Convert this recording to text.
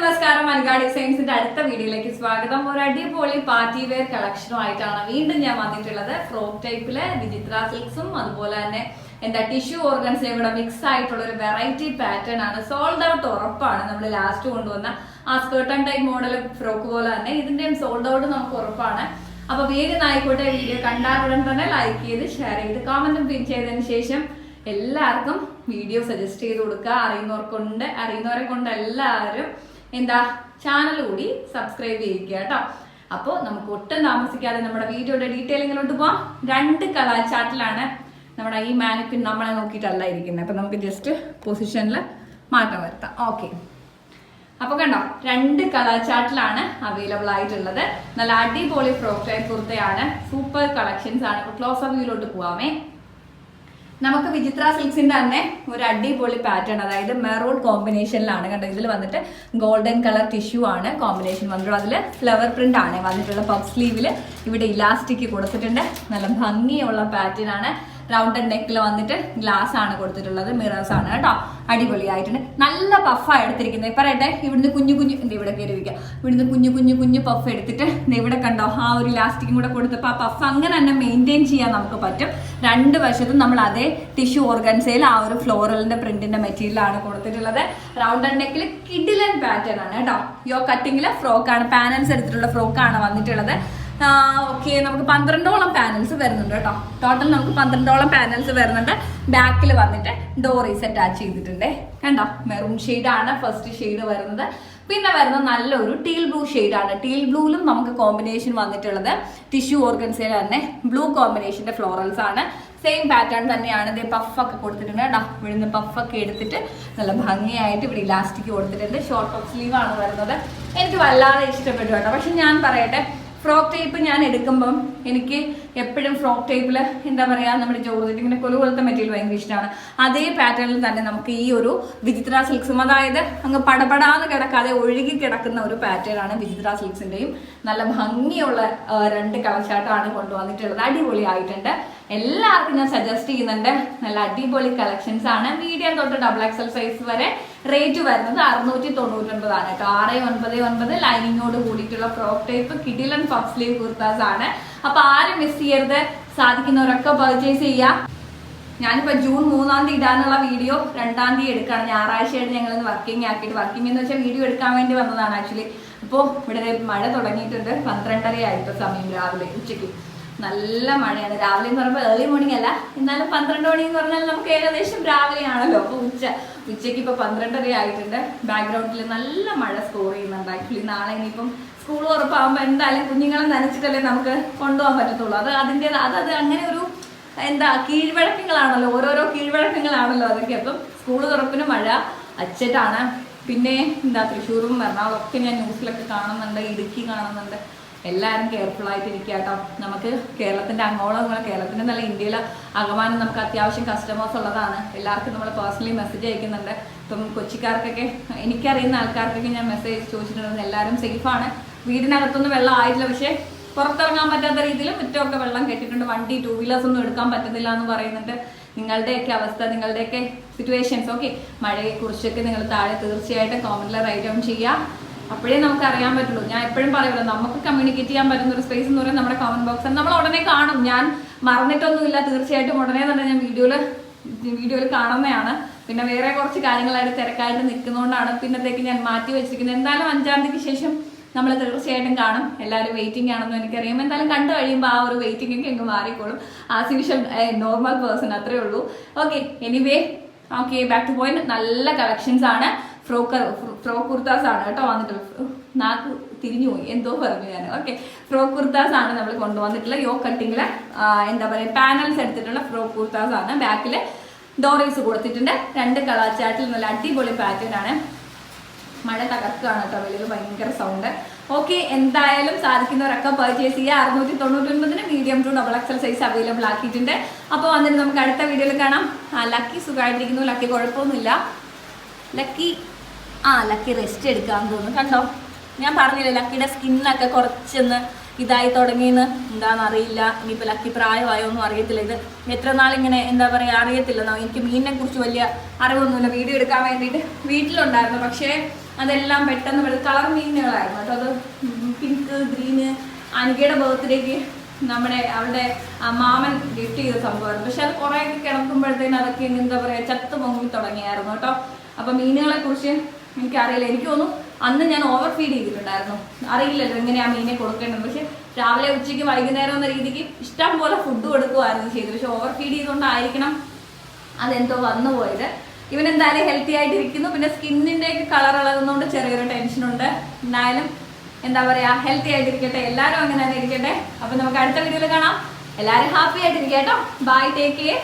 നമസ്കാരം. അൻഗാ സയൻസിന്റെ അടുത്ത വീഡിയോയിലേക്ക് സ്വാഗതം. ഒരു അടിപൊളി പാർട്ടി വെയർ കളക്ഷനുമായിട്ടാണ് വീണ്ടും ഞാൻ വന്നിട്ടുള്ളത്. ഫ്രോക്ക് ടൈപ്പിൽ വിചിത്ര സിൽക്സും അതുപോലെ തന്നെ എന്താ ടിഷ്യൂ ഓർഗൻസിനെ കൂടെ മിക്സ് ആയിട്ടുള്ള ഒരു വെറൈറ്റി പാറ്റേൺ ആണ്. സോൾഡ് ഔട്ട് ഉറപ്പാണ്. നമ്മൾ ലാസ്റ്റ് കൊണ്ടുവന്ന ആ സ്കേർട്ടൺ ടൈപ്പ് മോഡൽ ഫ്രോക്ക് പോലെ തന്നെ ഇതിന്റെയും സോൾഡ് ഔട്ട് നമുക്ക് ഉറപ്പാണ്. അപ്പൊ വേഗം ആയിക്കോട്ടെ വീഡിയോ കണ്ടാൽ ഉടൻ തന്നെ ലൈക്ക് ചെയ്ത് ഷെയർ ചെയ്ത് കമന്റും പിൻ ചെയ്തതിന് ശേഷം എല്ലാവർക്കും വീഡിയോ സജസ്റ്റ് ചെയ്ത് കൊടുക്കുക. അറിയുന്നവർക്കുണ്ട് അറിയുന്നവരെ കൊണ്ട് എല്ലാവരും എന്താ? ചാനൽ കൂടി സബ്സ്ക്രൈബ് ചെയ്യുക കേട്ടോ. അപ്പോൾ നമുക്ക് ഒട്ടും താമസിക്കാതെ നമ്മുടെ വീഡിയോയുടെ ഡീറ്റെയിലിങ്ങിലോട്ട് പോവാം? രണ്ട് കളർ ചാർട്ടിലാണ് നമ്മുടെ ഈ മാനിപ്പിൻ നമ്മളെ നോക്കിയിട്ടല്ല ഇരിക്കുന്നത്. അപ്പൊ നമുക്ക് ജസ്റ്റ് പൊസിഷനിൽ മാറ്റം വരുത്താം. ഓക്കെ അപ്പൊ കണ്ടോ? രണ്ട് കളർ ചാർട്ടിലാണ് അവൈലബിൾ ആയിട്ടുള്ളത്. നല്ല അടിപൊളി ഫ്രോക്ക് ടൈപ്പ് കുർത്തയാണ്. സൂപ്പർ കളക്ഷൻസ് ആണ്. ക്ലോസ് അപ്പ് വ്യൂലോട്ട് പോവാമേ. നമുക്ക് വിചിത്ര സിൽക്സിന്റെ തന്നെ ഒരു അടിപൊളി പാറ്റേൺ അതായത് മെറൂൺ കോമ്പിനേഷനിലാണ് കണ്ടോ ഇതിൽ വന്നിട്ട് ഗോൾഡൻ കളർ ടിഷ്യൂ ആണ് കോമ്പിനേഷൻ വന്നിട്ടുള്ളത്. അതിൽ ഫ്ലവർ പ്രിന്റ് ആണ് വന്നിട്ടുള്ള പഫ് സ്ലീവിൽ ഇവിടെ ഇലാസ്റ്റിക് കൊടുത്തിട്ടുണ്ട് നല്ല ഭംഗിയുള്ള പാറ്റേൺ ആണ്. റൗണ്ട് നെക്കിൽ വന്നിട്ട് ഗ്ലാസ് ആണ് കൊടുത്തിട്ടുള്ളത് മിറേഴ്സ് ആണ്. കേട്ടോ? അടിപൊളിയായിട്ടുണ്ട്. നല്ല പഫാണ് എടുത്തിരിക്കുന്നത്. പറയട്ടെ ഇവിടുന്ന് കുഞ്ഞു കുഞ്ഞു എന്താ ഇവിടെ കയറി വയ്ക്കുക ഇവിടുന്ന് കുഞ്ഞു കുഞ്ഞു കുഞ്ഞു പഫ് എടുത്തിട്ട് ഇവിടെ കണ്ടോ? ആ ഒരു ലാസ്റ്റിക്കും കൂടെ കൊടുത്തപ്പോൾ ആ പഫ് അങ്ങനെ തന്നെ മെയിന്റെയിൻ ചെയ്യാൻ നമുക്ക് പറ്റും. രണ്ട് വശത്തും നമ്മൾ അതേ ടിഷ്യൂ ഓർഗൻസയിൽ ആ ഒരു ഫ്ലോറലിന്റെ പ്രിന്റിന്റെ മെറ്റീരിയലാണ് കൊടുത്തിട്ടുള്ളത്. റൗണ്ട് നെക്കിൽ കിഡിലൻ പാറ്റേൺ ആണ്. കേട്ടോ? യോ കട്ടിങ്ങിൽ ഫ്രോക്കാണ് പാനൽസ് എടുത്തിട്ടുള്ള ഫ്രോക്കാണ് വന്നിട്ടുള്ളത്. ഓക്കെ നമുക്ക് പന്ത്രണ്ടോളം പാനൽസ് വരുന്നുണ്ട് കേട്ടോ. ടോട്ടൽ നമുക്ക് പന്ത്രണ്ടോളം പാനൽസ് വരുന്നുണ്ട്. ബാക്കിൽ വന്നിട്ട് ഡോറീസ് അറ്റാച്ച് ചെയ്തിട്ടുണ്ട്. കണ്ടോ? മെറൂൺ ആണ് ഫസ്റ്റ് ഷെയ്ഡ് വരുന്നത്. പിന്നെ വരുന്ന നല്ലൊരു ടീൽ ബ്ലൂ ആണ്. ടീൽ ബ്ലൂയിലും നമുക്ക് കോമ്പിനേഷൻ വന്നിട്ടുള്ളത് ടിഷ്യു ഓർഗൻസിൽ തന്നെ. ബ്ലൂ കോമ്പിനേഷന്റെ ഫ്ലോറൽസ് ആണ്. സെയിം പാറ്റേൺ തന്നെയാണ് ഇത് പഫൊക്കെ കൊടുത്തിട്ടുണ്ട് കേട്ടോ. ഇവിടുന്ന് പഫൊക്കെ എടുത്തിട്ട് നല്ല ഭംഗിയായിട്ട് ഇവിടെ ഇലാസ്റ്റിക് കൊടുത്തിട്ടുണ്ട്. ഷോർട്ട് ഓഫ് സ്ലീവ് ആണ് വരുന്നത്. എനിക്ക് വല്ലാതെ ഇഷ്ടപ്പെട്ടു കേട്ടോ. പക്ഷെ ഞാൻ പറയട്ടെ ഫ്രോക്ക് ടൈപ്പ് ഞാൻ എടുക്കുമ്പം എനിക്ക് എപ്പോഴും ഫ്രോക്ക് ടൈപ്പിൽ എന്താ പറയുക നമ്മുടെ ജോർജറ്റ് ഇങ്ങനെ കൊലു പോലത്തെ മെറ്റീരിയൽ ഭയങ്കര ഇഷ്ടമാണ് അതേ പാറ്റേണിൽ തന്നെ നമുക്ക് ഈ ഒരു വിചിത്ര സിൽക്സും അതായത് അങ്ങ് പടപടാന്ന് കിടക്കാതെ ഒഴുകി കിടക്കുന്ന ഒരു പാറ്റേൺ ആണ് വിചിത്ര സിൽക്സിന്റെയും നല്ല ഭംഗിയുള്ള രണ്ട് രണ്ട് കളച്ചാട്ടാണ് കൊണ്ടുവന്നിട്ടുള്ളത്. അടിപൊളിയായിട്ടുണ്ട്. എല്ലാവർക്കും ഞാൻ സജസ്റ്റ് ചെയ്യുന്നുണ്ട്. നല്ല അടിപൊളി കളക്ഷൻസ് ആണ്. മീഡിയം തൊട്ട് ഡബിൾ എക്സൽ സൈസ് വരെ റേറ്റ് വരുന്നത് അറുന്നൂറ്റി തൊണ്ണൂറ്റൊൻപതാണ് കേട്ടോ. ആറ് ഒൻപത് ഒൻപത് ലൈനിങ്ങോട് കൂടിയിട്ടുള്ള ഫ്രോക്ക് ടൈപ്പ് കിഡിലൻ പഫ് സ്ലീവ് കുർത്താസ് ആണ്. അപ്പൊ ആരും മിസ് ചെയ്യരുത്. സാധിക്കുന്നവരൊക്കെ പർച്ചേസ് ചെയ്യാം. ഞാനിപ്പോ ജൂൺ മൂന്നാം തീയതി ഇടാനുള്ള വീഡിയോ രണ്ടാം തീയതി എടുക്കുകയാണ് ഞായറാഴ്ചയായിട്ട് ഞങ്ങൾ ഇന്ന് വർക്കിംഗ് ആക്കിയിട്ട് വർക്കിംഗ് എന്ന് വെച്ചാൽ വീഡിയോ എടുക്കാൻ വേണ്ടി വന്നതാണ് ആക്ച്വലി അപ്പോൾ ഇവിടെ മഴ തുടങ്ങിയിട്ടുണ്ട്. പന്ത്രണ്ടര ആയിട്ട് സമയം രാവിലെ ഉച്ചയ്ക്ക്. നല്ല മഴയാണ്. രാവിലെ എന്ന് പറയുമ്പോൾ ഏർലി മോർണിംഗ് അല്ല എന്നാലും പന്ത്രണ്ട് മണി എന്ന് പറഞ്ഞാൽ നമുക്ക് ഏകദേശം രാവിലെയാണല്ലോ. അപ്പോൾ ഉച്ച ഉച്ചയ്ക്ക് ഇപ്പോൾ പന്ത്രണ്ടര ആയിട്ടുണ്ട്. ബാക്ക്ഗ്രൗണ്ടിൽ നല്ല മഴ സ്കോർ ചെയ്യുന്നുണ്ട്. ആക്ച്വലി നാളെ ഇനിയിപ്പം സ്കൂൾ ഉറപ്പാകുമ്പോൾ എന്തായാലും കുഞ്ഞുങ്ങളെ നനച്ചിട്ടല്ലേ നമുക്ക് കൊണ്ടുപോകാൻ പറ്റത്തുള്ളൂ. അത് അതിന്റെ അത് അത് അങ്ങനെ ഒരു എന്താ കീഴ്വഴക്കങ്ങളാണല്ലോ. ഓരോരോ കീഴ്വഴക്കങ്ങളാണല്ലോ അതൊക്കെ. അപ്പം സ്കൂൾ തുറപ്പിന് മഴ അച്ചറ്റാണ് പിന്നെ എന്താ തൃശ്ശൂരും എറണാകുളം ഒക്കെ ഞാൻ ന്യൂസിലൊക്കെ കാണുന്നുണ്ട് ഇടുക്കി കാണുന്നുണ്ട്. എല്ലാവരും കെയർഫുൾ ആയിട്ട് ഇരിക്കുക കേട്ടോ നമുക്ക് കേരളത്തിന്റെ അങ്ങോളം ഇങ്ങോളം കേരളത്തിന്റെ നല്ല ഇന്ത്യയിലെ അകമാനം നമുക്ക് അത്യാവശ്യം കസ്റ്റമേഴ്സ് ഉള്ളതാണ്. എല്ലാവർക്കും നമ്മൾ പേഴ്സണലി മെസ്സേജ് അയക്കുന്നുണ്ട്. ഇപ്പം കൊച്ചിക്കാർക്കൊക്കെ എനിക്കറിയുന്ന ആൾക്കാർക്കൊക്കെ ഞാൻ മെസ്സേജ് ചോദിച്ചിട്ടുണ്ടെന്ന് എല്ലാവരും സേഫാണ് വീടിനകത്തൊന്നും വെള്ളം ആയിട്ടില്ല. പക്ഷേ പുറത്തിറങ്ങാൻ പറ്റാത്ത രീതിയിൽ മുറ്റമൊക്കെ വെള്ളം കെട്ടിയിട്ടുണ്ട്. വണ്ടി ടൂ വീലേഴ്സ് ഒന്നും എടുക്കാൻ പറ്റുന്നില്ല എന്ന് പറയുന്നുണ്ട്. നിങ്ങളുടെയൊക്കെ അവസ്ഥ നിങ്ങളുടെയൊക്കെ സിറ്റുവേഷൻസ് ഓക്കെ മഴയെക്കുറിച്ചൊക്കെ നിങ്ങൾ താഴെ തീർച്ചയായിട്ടും കോമന്റിൽ റൈറ്റ് ഡൗൺ ചെയ്യുക. അപ്പോഴേ നമുക്ക് അറിയാൻ പറ്റുള്ളൂ. ഞാൻ എപ്പോഴും പറയുമല്ലോ നമുക്ക് കമ്മ്യൂണിക്കേറ്റ് ചെയ്യാൻ പറ്റുന്ന ഒരു സ്പേസ് എന്ന് പറയുന്നത് നമ്മുടെ കമന്റ് ബോക്സ് നമ്മൾ ഉടനെ കാണും. ഞാൻ മറന്നിട്ടൊന്നുമില്ല. തീർച്ചയായിട്ടും ഉടനെ തന്നെ ഞാൻ വീഡിയോയിൽ വീഡിയോയിൽ കാണുന്നതാണ്. പിന്നെ വേറെ കുറച്ച് കാര്യങ്ങളായിട്ട് തിരക്കായിട്ട് നിൽക്കുന്നതുകൊണ്ടാണ് പിന്നത്തേക്ക് ഞാൻ മാറ്റി വെച്ചിരിക്കുന്നത്. എന്തായാലും അഞ്ചാം തീയതിക്ക് ശേഷം നമ്മൾ തീർച്ചയായിട്ടും കാണും. എല്ലാവരും വെയിറ്റിംഗ് ആണെന്ന് എനിക്കറിയാം. എന്തായാലും കണ്ടു കഴിയുമ്പോൾ ആ ഒരു വെയിറ്റിംഗ് ഒക്കെ അങ്ങ് മാറിക്കോളും. ആ യൂഷ്വൽ നോർമൽ പേഴ്സൺ അത്രേ ഉള്ളൂ. Okay anyway okay back to point നല്ല കളക്ഷൻസ് ആണ്. ഫ്രോക്ക് ഫ്രോക്ക് കുർത്താസ് ആണ് കേട്ടോ വന്നിട്ടുള്ളത്. നാക്ക് തിരിഞ്ഞു പോയി. എന്തോ പറഞ്ഞു ഞാൻ. ഓക്കെ. ഫ്രോക്ക് കുർത്താസ് ആണ് നമ്മൾ കൊണ്ടുവന്നിട്ടുള്ള. യോ കട്ടിങ്ങിലെ എന്താ പറയുക പാനൽസ് എടുത്തിട്ടുള്ള ഫ്രോക്ക് കുർത്താസ് ആണ് ബാക്കിൽ ഡോറീസ് കൊടുത്തിട്ടുണ്ട്. രണ്ട് കളർ ചാറ്റിൽ നല്ല അടിപൊളി പാറ്റേൺ ആണ്. മഴ തകർക്കുകയാണ് കേട്ടോ. വെളിയിൽ ഭയങ്കര സൗണ്ട് ഓക്കെ എന്തായാലും സാധിക്കുന്നവരൊക്കെ പർച്ചേസ് ചെയ്യുക. അറുന്നൂറ്റി തൊണ്ണൂറ്റി ഒൻപതിന് medium to double XL size available ആക്കിയിട്ടുണ്ട്. അപ്പോൾ വന്നിട്ട് നമുക്ക് അടുത്ത വീഡിയോയിൽ കാണാം. ലക്കി സുഖമായിട്ടിരിക്കുന്നു. ലക്കി കുഴപ്പമൊന്നുമില്ല. ലക്കി ആ ലക്കി റെസ്റ്റ് എടുക്കാന്ന് തോന്നുന്നു. കണ്ടോ? ഞാൻ പറഞ്ഞില്ല ലക്കിയുടെ സ്കിന്നൊക്കെ കുറച്ചൊന്ന് ഇതായി തുടങ്ങിയെന്ന്? എന്താണെന്ന് അറിയില്ല ഇനിയിപ്പോൾ ലക്കി പ്രായമായോ ഒന്നും അറിയത്തില്ല. ഇത് എത്ര നാളിങ്ങനെ എന്താ പറയുക അറിയത്തില്ല എനിക്ക് മീനിനെ കുറിച്ച് വലിയ അറിവൊന്നുമില്ല. വീഡിയോ എടുക്കാൻ വേണ്ടിയിട്ട് വീട്ടിലുണ്ടായിരുന്നു. പക്ഷേ അതെല്ലാം പെട്ടെന്ന് വെളുത്ത കളർ മീനുകളായിരുന്നു കേട്ടോ. അത് പിങ്ക് ഗ്രീന് അനികയുടെ ബർത്ത്ഡേക്ക് നമ്മുടെ അവളുടെ മാമൻ ഗിഫ്റ്റ് ചെയ്ത സംഭവമായിരുന്നു. പക്ഷെ അത് കുറേ കിടക്കുമ്പോഴത്തേന് അതൊക്കെ എന്താ പറയുക ചത്ത് പൊങ്ങി തുടങ്ങിയായിരുന്നു കേട്ടോ. അപ്പം മീനുകളെ കുറിച്ച് എനിക്കറിയില്ല. എനിക്ക് തോന്നുന്നു അന്ന് ഞാൻ ഓവർ ഫീഡ് ചെയ്തിട്ടുണ്ടായിരുന്നു. അറിയില്ലല്ലോ എങ്ങനെയാണ് മീനെ കൊടുക്കേണ്ടത് പക്ഷെ രാവിലെ ഉച്ചയ്ക്ക് വൈകുന്നേരം എന്ന രീതിക്ക് ഇഷ്ടം പോലെ ഫുഡ് കൊടുക്കുമായിരുന്നു ചെയ്തു പക്ഷെ ഓവർ ഫീഡ് ചെയ്തുകൊണ്ടായിരിക്കണം അതെന്തോ വന്നു പോയത്. ഇവൻ എന്തായാലും ഹെൽത്തി ആയിട്ടിരിക്കുന്നു. പിന്നെ സ്കിന്നിന്റെ ഒക്കെ കളർ ഇളകുന്നതുകൊണ്ട് ചെറിയൊരു ടെൻഷനുണ്ട് എന്തായാലും എന്താ പറയാ ഹെൽത്തി ആയിട്ടിരിക്കട്ടെ. എല്ലാവരും അങ്ങനെ തന്നെ ഇരിക്കട്ടെ. അപ്പൊ നമുക്ക് അടുത്ത വീഡിയോയിൽ കാണാം. എല്ലാവരും ഹാപ്പി ആയിട്ടിരിക്കട്ടോ ബൈ ടേക്ക് കെയർ